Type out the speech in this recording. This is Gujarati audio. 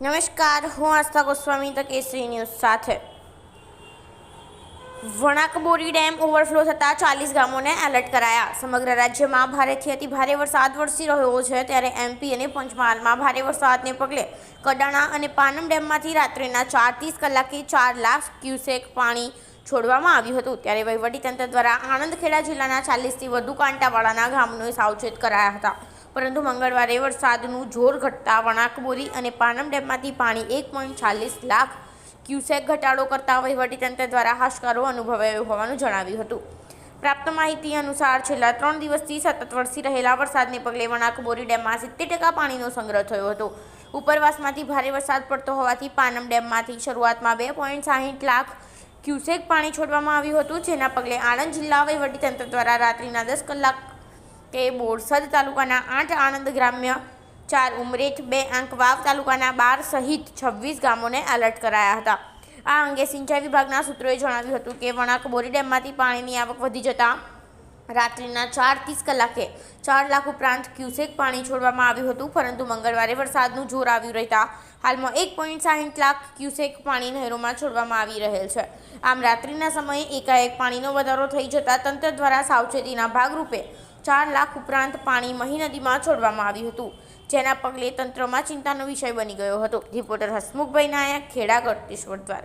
નમસ્કાર, હું આસ્થા ગોસ્વામી ધ કેસરી ન્યૂઝ સાથે. વણાકબોરી ડેમ ઓવરફ્લો થતાં ચાલીસ ગામોને એલર્ટ કરાયા. સમગ્ર રાજ્યમાં ભારેથી અતિ ભારે વરસાદ વરસી રહ્યો છે, ત્યારે એમપી અને પંચમહાલમાં ભારે વરસાદને પગલે કડાણા અને પાનમ ડેમમાંથી રાત્રિના ચાર ત્રીસ કલાકે ચાર લાખ ક્યુસેક પાણી છોડવામાં આવ્યું હતું. ત્યારે વહીવટીતંત્ર દ્વારા આણંદ ખેડા જિલ્લાના ચાલીસથી વધુ કાંટાવાળાના ગામોને સાવચેત કરાયા હતા. પરંતુ મંગળવારે વરસાદનું જોર ઘટતા વણાકબોરી અને પાનમ ડેમમાંથી પાણી એક પોઈન્ટ ચાલીસ લાખ ક્યુસેક ઘટાડો કરતા વહીવટીતંત્ર દ્વારા હાશકારો અનુભવાયો હોવાનું જણાવ્યું હતું. પ્રાપ્ત માહિતી અનુસાર છેલ્લા ત્રણ દિવસથી સતત વરસી રહેલા વરસાદને પગલે વણાકબોરી ડેમમાં સિત્તેર ટકા પાણીનો સંગ્રહ થયો હતો. ઉપરવાસમાંથી ભારે વરસાદ પડતો હોવાથી પાનમ ડેમમાંથી શરૂઆતમાં બે પોઈન્ટ સાહીઠ લાખ ક્યુસેક પાણી છોડવામાં આવ્યું હતું, જેના પગલે આણંદ જિલ્લા વહીવટીતંત્ર દ્વારા રાત્રિના દસ કલાક કે બોરસદ તાલુકાના આઠ આણંદ ગ્રામ્ય ચાર ઉમરેઠ બે આંકવાવ તાલુકાના બાર સહિત છવ્વીસ ગામોને એલર્ટ કરાયા હતા. આ અંગે સિંચાઈ વિભાગના સૂત્રોએ જણાવ્યું હતું કે વણાક બોરી ડેમમાંથી પાણીની આવક વધી જતાં રાત્રિના ચાર ત્રીસ કલાકે ચાર લાખ ઉપરાંત ક્યુસેક પાણી છોડવામાં આવ્યું હતું, પરંતુ મંગળવારે વરસાદનું જોર આવ્યું રહેતા હાલમાં એક પોઈન્ટ સાહીઠ લાખ ક્યુસેક પાણી નહેરોમાં છોડવામાં આવી રહેલ છે. આમ રાત્રિના સમયે એકાએક પાણીનો વધારો થઈ જતાં તંત્ર દ્વારા સાવચેતીના ભાગરૂપે ચાર લાખ ઉપરાંત પાણી મહી નદીમાં છોડવામાં આવ્યું હતું, જેના પગલે તંત્રમાં ચિંતાનો વિષય બની ગયો હતો. રિપોર્ટર હસમુખભાઈ નાયક, ખેડા ગળતેશ્વર દ્વારા.